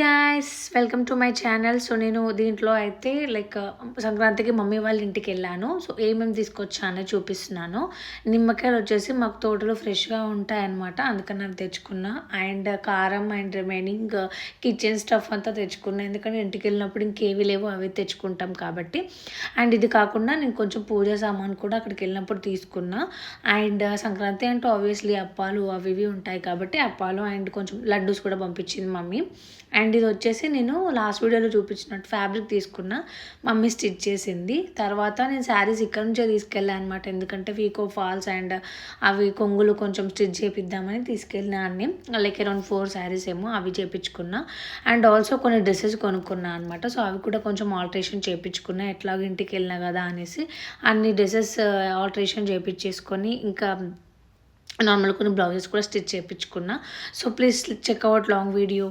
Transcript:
Guys welcome to my channel so నేను దీంట్లో అయితే లైక్ సంక్రాంతికి మమ్మీ వాళ్ళ ఇంటికి వెళ్ళాను. సో ఏమేమి తీసుకొచ్చానో చూపిస్తున్నాను. నిమ్మకాయలు వచ్చేసి మాకు తోటలో ఫ్రెష్గా ఉంటాయన్నమాట. అందుకని అది తెచ్చుకున్నా. అండ్ కారం అండ్ రిమైనింగ్ కిచెన్ స్టఫ్ అంతా తెచ్చుకున్నా. ఎందుకంటే ఇంటికి వెళ్ళినప్పుడు ఇంకేవి లేవు అవి తెచ్చుకుంటాం కాబట్టి. అండ్ ఇది కాకుండా నేను కొంచెం పూజ సామాన్ కూడా అక్కడికి వెళ్ళినప్పుడు తీసుకున్నా. అండ్ సంక్రాంతి అంటే ఆబ్వియస్లీ అప్పాలు అవి ఇవి ఉంటాయి కాబట్టి అప్పాలు అండ్ కొంచెం లడ్డూస్ కూడా పంపించింది మమ్మీ. అండ్ ఇది వచ్చేసి నేను లాస్ట్ వీడియోలో చూపించినట్టు ఫ్యాబ్రిక్ తీసుకున్న. మమ్మీ స్టిచ్ చేసింది. తర్వాత నేను శారీస్ ఇక్కడ నుంచే తీసుకెళ్ళాను అనమాట ఎందుకంటే వీకో ఫాల్స్ అండ్ అవి కొంగులు కొంచెం స్టిచ్ చేపిద్దామని తీసుకెళ్ళినాన్ని లైక్ అరౌండ్ ఫోర్ శారీస్ ఏమో అవి చేపించుకున్నా. అండ్ ఆల్సో కొన్ని డ్రెస్సెస్ కొనుక్కున్నా అనమాట సో అవి కూడా కొంచెం ఆల్ట్రేషన్ చేయించుకున్నా ఎట్లాగో ఇంటికి వెళ్ళినా కదా అనేసి అన్ని డ్రెస్సెస్ ఆల్ట్రేషన్ చేయించేసుకొని ఇంకా నార్మల్ కొన్ని బ్లౌజెస్ కూడా స్టిచ్ చేయించుకున్నా so please check out long video